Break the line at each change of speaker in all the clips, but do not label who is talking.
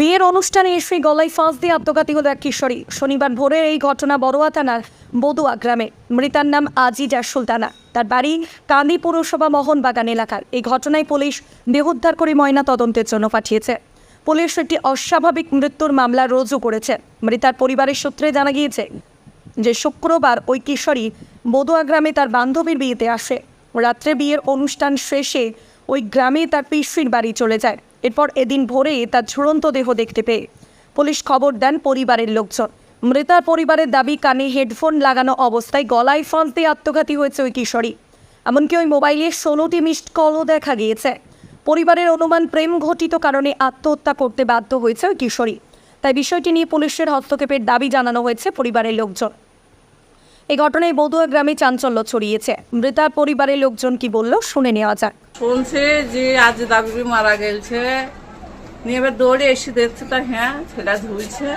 বিয়ের অনুষ্ঠানে এসে গলায় ফাঁস দিয়ে আত্মঘাতী হলো এক কিশোরী। শনিবার ভোরে এই ঘটনা বড়ুয়া থানার বদুয়া গ্রামে। মৃতার নাম আজিজা সুলতানা। তার বাড়ি কান্দি পৌরসভা মোহনবাগান এলাকার। এই ঘটনায় পুলিশ দেহোদ্ধার করে ময়না তদন্তের জন্য পাঠিয়েছে। পুলিশ একটি অস্বাভাবিক মৃত্যুর মামলা রুজু করেছে। মৃতার পরিবারের সূত্রে জানা গিয়েছে যে শুক্রবার ওই কিশোরী বদুয়া গ্রামে তার বান্ধবীর বিয়েতে আসে। রাত্রে বিয়ের অনুষ্ঠান শেষে ওই গ্রামে তার পিসির বাড়ি চলে যায়। এরপর এদিন ভোরে তার ঝুড়ন্ত দেহ দেখতে পেয়ে পুলিশ খবর দেন পরিবারের লোকজন। মৃতার পরিবারের দাবি, কানে হেডফোন লাগানো অবস্থায় গলায় দিয়ে আত্মঘাতী হয়েছে ওই কিশোরী। এমনকি ওই মোবাইলে ষোলোটি মিসড কলও দেখা গিয়েছে। পরিবারের অনুমান প্রেম ঘটিত কারণে আত্মহত্যা করতে বাধ্য হয়েছে ওই কিশোরী। তাই বিষয়টি নিয়ে পুলিশের হস্তক্ষেপের দাবি জানানো হয়েছে পরিবারের লোকজন। এই ঘটনায় বদুয়া গ্রামে চাঞ্চল্য ছড়িয়েছে। মৃতার পরিবারের লোকজন কি বলল শুনে নেওয়া যাক।
শুনছে যে আজ দাবি মারা গেছে নিয়ে এবার দৌড়ে এসে দেখছে তো হ্যাঁ ছেলে ঝুলছে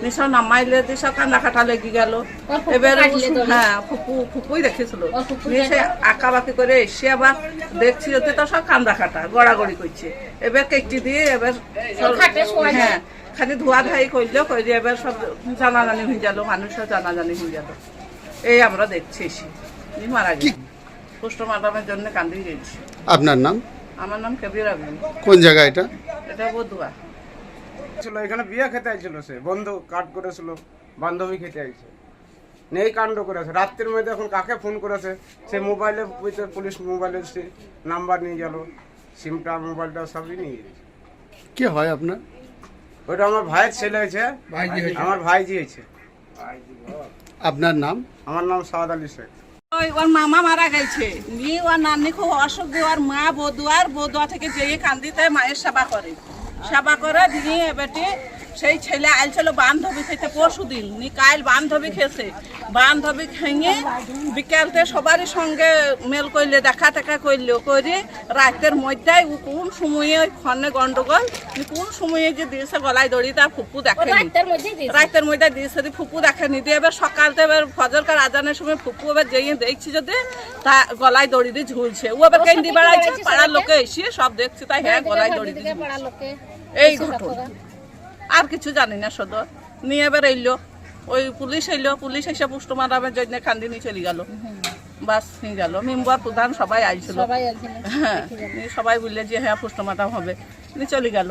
নিয়ে সব নামাইলে দিয়ে সব কান্দা কাটা লেগে গেল। এবার হ্যাঁ ফুপু ফুপুই দেখেছিল। নিয়ে সে আঁকা বাকি করে এসে আবার দেখছি ওতে তো সব কান্দা কাটা গড়াগড়ি করছে। এবার কেটে দিয়ে এবার হ্যাঁ খালি ধোয়া ধাই করল করে এবার সব জানাজানি হয়ে গেল মানুষও জানাজানি হয়ে গেল। এই আমরা দেখছি এসে। মারা গেছে পোস্টমার্টামের জন্য কান্দি গেছি।
আপনার নাম?
আমার নাম কবির আবিন
কোন জায়গা এটা?
এটা বদুয়া।
ছিল এখানে বিয়ে খেতে আইছিল সে বন্ধু কাট করেছিল বান্ধবী খেতে আইছে। নেই কাণ্ড করেছে রাত্রির মধ্যে এখন কাকে ফোন করেছে সে মোবাইলে পুলিশ- পুলিশ মোবাইলে সে নাম্বার নিয়ে গেল সিমটা মোবাইলটা সবই নিয়ে গেছে।
কে হয় আপনার?
ওইটা আমার ভাইয়ের ছেলে হয়েছে। আমার ভাইজি হয়েছে।
আপনার নাম?
আমার নাম সাদ আলী শেখ।
ওর মামা মারা গেছে। নিয়ে ওর নানি খুব অসুখ, ওর মা বদুয়ার বদুয়া থেকে যেয়ে কান্দিতে মায়ের সেবা করে। সেবা করে দিয়ে বেটি সেই ছেলে আইছিল বান্ধবী খেতে পরশু দিন নি কাল বান্ধবী খেয়েছে। বান্ধবী খেয়ে বিকেলতে সবারই সঙ্গে মেল করলে দেখা টেকা করলে করে রাতের মধ্যে ও কোন সময়ে ওই ফোনে গন্ডগোল কোন সময়ে যে দিয়েছে গলায় দড়ি তার ফুপু দেখেনি। রাতের মধ্যে দিয়েছে? ফুপু দেখেনি। দিয়ে এবার সকালতে এবার ফজরকার আজানের সময় ফুপু এবার যেয়ে দেখছি যদি তা গলায় দড়ি দিয়ে ঝুলছে। ও এবার কেন্দি বেড়াইছে পাড়ার লোকে এসে সব দেখছে তাই হ্যাঁ গলায় দড়ি দিয়ে এই ঘটনা। আর কিছু জানি না সদর। নিয়ে এবার এলো ওই পুলিশ এলো পুলিশ এসে পুষ্ট মারামের জন্য খান্দিনি চলে গেল। বাস নিয়ে গেল। মেম্বার প্রধান সবাই আইছিল। হ্যাঁ সবাই বললে যে হ্যাঁ পুষ্ট মারাম হবে। চলে গেল।